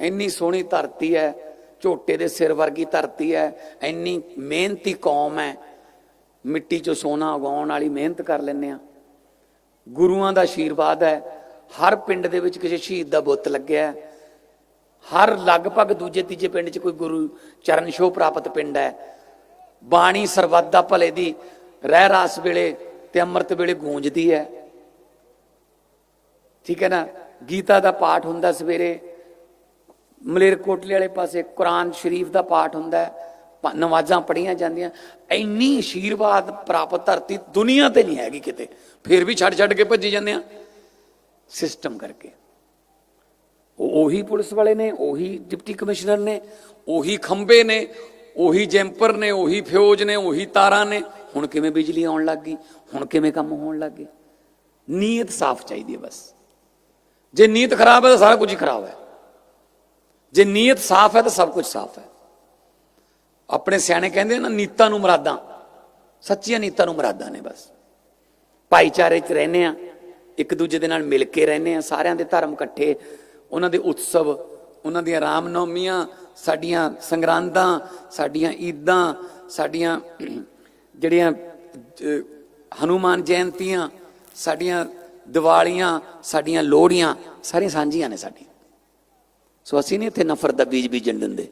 ਇੰਨੀ ਸੋਹਣੀ ਧਰਤੀ ਹੈ, ਝੋਟੇ ਦੇ ਸਿਰ ਵਰਗੀ ਧਰਤੀ ਹੈ, ਇੰਨੀ ਮਿਹਨਤੀ ਕੌਮ ਹੈ। ਮਿੱਟੀ 'ਚੋਂ ਸੋਨਾ ਉਗਾਉਣ ਵਾਲੀ ਮਿਹਨਤ ਕਰ ਲੈਂਦੇ ਆ ਗੁਰੂਆਂ ਦਾ ਆਸ਼ੀਰਵਾਦ ਹੈ। ਹਰ ਪਿੰਡ ਦੇ ਵਿੱਚ ਕਿਸੇ ਸ਼ਹੀਦ ਦਾ ਬੁੱਤ ਲੱਗਿਆ ਹੈ। ਹਰ ਲਗਭਗ ਦੂਜੇ ਤੀਜੇ ਪਿੰਡ 'ਚ ਕੋਈ ਗੁਰੂ ਚਰਨ ਛੋਹ ਪ੍ਰਾਪਤ ਪਿੰਡ ਹੈ। ਬਾਣੀ ਸਰਬੱਤ ਦਾ ਭਲੇ ਦੀ ਰਹਿ ਰਾਸ ਵੇਲੇ ਤੇ ਅੰਮ੍ਰਿਤ ਵੇਲੇ ਗੂੰਜਦੀ ਹੈ। ਠੀਕ ਹੈ ਨਾ? ਗੀਤਾ ਦਾ ਪਾਠ ਹੁੰਦਾ ਸਵੇਰੇ ਮਲੇਰਕੋਟਲੇ ਵਾਲੇ ਪਾਸੇ ਕੁਰਾਨ ਸ਼ਰੀਫ ਦਾ ਪਾਠ ਹੁੰਦਾ ਹੈ, ਪ- ਪੜੀਆਂ ਜਾਂਦੀਆਂ, ਇੰਨੀ ਆਸ਼ੀਰਵਾਦ ਪ੍ਰਾਪਤ ਧਰਤੀ ਦੁਨੀਆ ਤੇ ਨਹੀਂ ਹੈਗੀ ਕਿਤੇ, ਫਿਰ ਵੀ ਛੱਡ ਛੱਡ ਕੇ ਭੱਜੀ ਜਾਂਦੇ ਆ ਸਿਸਟਮ ਕਰਕੇ। ਉਹੀ ਪੁਲਿਸ ਵਾਲੇ ਨੇ, ਉਹੀ ਡਿਪਟੀ ਕਮਿਸ਼ਨਰ ਨੇ, ਉਹੀ ਖੰਬੇ ਨੇ, ਉਹੀ ਜੈਂਪਰ ਨੇ, ਉਹੀ ਫਿਊਜ ਨੇ, ਉਹੀ ਤਾਰਾਂ ਨੇ, ਹੁਣ ਕਿਵੇਂ ਬਿਜਲੀ ਆਉਣ ਲੱਗ ਗਈ, ਹੁਣ ਕਿਵੇਂ ਕੰਮ ਹੋਣ ਲੱਗ ਗਏ। ਨੀਅਤ ਸਾਫ਼ ਚਾਹੀਦੀ ਹੈ ਬਸ। ਜੇ ਨੀਅਤ ਖਰਾਬ ਹੈ ਤਾਂ ਸਾਰਾ ਕੁਝ ਹੀ ਖਰਾਬ ਹੈ। ਜੇ ਨੀਅਤ ਸਾਫ਼ ਹੈ ਤਾਂ ਸਭ ਕੁਝ ਸਾਫ਼ ਹੈ। ਆਪਣੇ ਸਿਆਣੇ ਕਹਿੰਦੇ ਨਾ ਨੀਤਾਂ ਨੂੰ ਮਰਾਦਾਂ। ਸੱਚੀਆਂ ਨੀਤਾਂ ਨੂੰ ਮਰਾਦਾਂ ਨੇ ਬਸ। ਭਾਈਚਾਰੇ 'ਚ ਰਹਿੰਦੇ ਆ ਇੱਕ ਦੂਜੇ ਦੇ ਨਾਲ ਮਿਲ ਕੇ ਰਹਿੰਦੇ ਆ ਸਾਰਿਆਂ ਦੇ ਧਰਮ ਇਕੱਠੇ ਉਹਨਾਂ ਦੇ ਉਤਸਵ ਉਹਨਾਂ ਦੀਆਂ ਰਾਮਨੌਮੀਆਂ ਸਾਡੀਆਂ ਸੰਗਰਾਂਦਾਂ ਸਾਡੀਆਂ ਈਦਾਂ ਸਾਡੀਆਂ ਜਿਹੜੀਆਂ ਅਹ, ਹਨੂਮਾਨ ਜਯੰਤੀਆਂ ਸਾਡੀਆਂ ਦੀਵਾਲੀਆਂ ਸਾਡੀਆਂ ਲੋਹੜੀਆਂ ਸਾਰੀਆਂ ਸਾਂਝੀਆਂ ਨੇ ਸਾਡੀਆਂ। ਸੋ ਅਸੀਂ ਨਹੀਂ ਇੱਥੇ ਨਫ਼ਰਤ ਦਾ ਬੀਜ ਬੀਜਣ ਦਿੰਦੇ।